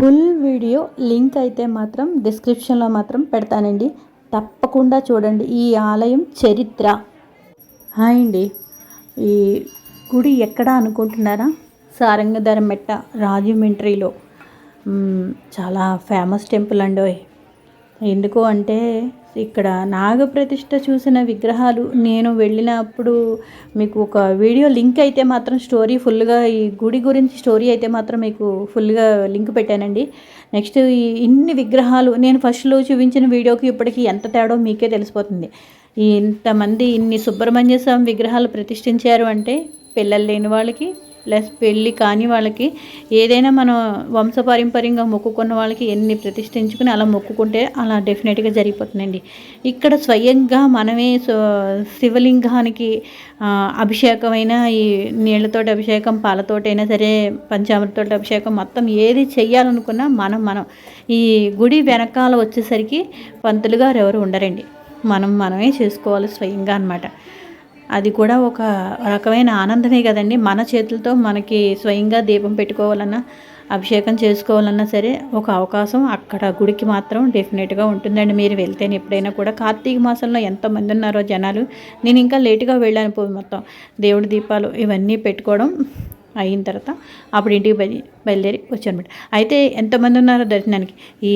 Full video link అయితే మాత్రం డిస్క్రిప్షన్లో మాత్రం పెడతానండి. తప్పకుండా చూడండి. ఈ ఆలయం చరిత్ర. హాయ్ అండి. ఈ గుడి ఎక్కడ అనుకుంటున్నారా? సారంగధర మెట్ట రాజమండ్రిలో. చాలా ఫేమస్ టెంపుల్ అండి ఎందుకు అంటే ఇక్కడ నాగప్రతిష్ఠ చూసిన విగ్రహాలు నేను వెళ్ళినప్పుడు మీకు ఒక వీడియో లింక్ అయితే మాత్రం స్టోరీ ఫుల్గా ఈ గుడి గురించి స్టోరీ అయితే మాత్రం మీకు ఫుల్గా లింక్ పెట్టానండి. నెక్స్ట్ ఈ ఇన్ని విగ్రహాలు నేను ఫస్ట్లో చూపించిన వీడియోకి ఇప్పటికి ఎంత తేడో మీకే తెలిసిపోతుంది. ఇంతమంది ఇన్ని సుబ్రహ్మణ్య స్వామి విగ్రహాలు ప్రతిష్ఠించారు అంటే పిల్లలు లేని వాళ్ళకి ప్లస్ పెళ్ళి కాని వాళ్ళకి ఏదైనా మనం వంశపారంపర్యంగా మొక్కుకున్న వాళ్ళకి ఎన్ని ప్రతిష్ఠించుకుని అలా మొక్కుకుంటే అలా డెఫినెట్గా జరిగిపోతుందండి. ఇక్కడ స్వయంగా మనమే శివలింగానికి అభిషేకమైన ఈ నీళ్ళతోటి అభిషేకం పాలతోటైనా సరే పంచామృతతోటి అభిషేకం మొత్తం ఏది చెయ్యాలనుకున్నా మనం మనం ఈ గుడి వెనకాల వచ్చేసరికి పంతులు గారు ఎవరు ఉండరండి. మనం మనమే చేసుకోవాలి స్వయంగా అన్నమాట. అది కూడా ఒక రకమైన ఆనందమే కదండి. మన చేతులతో మనకి స్వయంగా దీపం పెట్టుకోవాలన్నా అభిషేకం చేసుకోవాలన్నా సరే ఒక అవకాశం అక్కడ గుడికి మాత్రం డెఫినెట్గా ఉంటుందండి. మీరు వెళ్తేనే ఎప్పుడైనా కూడా కార్తీక మాసంలో ఎంతమంది ఉన్నారో జనాలు. నేను ఇంకా లేటుగా వెళ్ళాను పోయి మొత్తం. దేవుడి దీపాలు ఇవన్నీ పెట్టుకోవడం అయిన తర్వాత అప్పుడు ఇంటికి బయలు బయలుదేరి వచ్చానమాట. అయితే ఎంతమంది ఉన్నారో దర్శనానికి? ఈ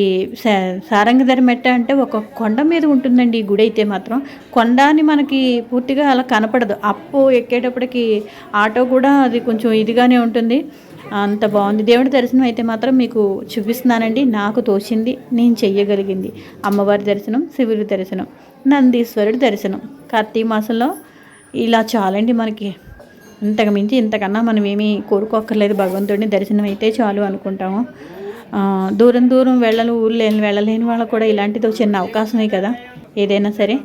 సారంగధర మెట్ట అంటే ఒక కొండ మీద ఉంటుందండి ఈ గుడి అయితే మాత్రం. కొండ అని మనకి పూర్తిగా అలా కనపడదు. అప్పు ఎక్కేటప్పటికి ఆటో కూడా అది కొంచెం ఇదిగానే ఉంటుంది. అంత బాగుంది. దేవుడి దర్శనం అయితే మాత్రం మీకు చూపిస్తున్నానండి. నాకు తోచింది నేను చెయ్యగలిగింది. అమ్మవారి దర్శనం శివుడి దర్శనం నందీశ్వరుడి దర్శనం. కార్తీక మాసంలో ఇలా చాలండి మనకి. ఇంతకు మించి ఇంతకన్నా మనం ఏమీ కోరుకోక్కర్లేదు. భగవంతుడిని దర్శనం అయితే చాలు అనుకుంటాము. దూరం దూరం వెళ్ళలు ఊళ్ళు వెళ్ళలేని వాళ్ళకు కూడా ఇలాంటిది ఒక చిన్న అవకాశమే కదా. ఏదైనా సరే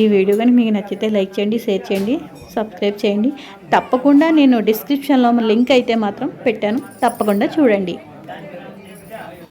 ఈ వీడియో కానీ మీకు నచ్చితే లైక్ చేయండి షేర్ చేయండి సబ్స్క్రైబ్ చేయండి. తప్పకుండా నేను డిస్క్రిప్షన్లో లింక్ అయితే మాత్రం పెట్టాను. తప్పకుండా చూడండి.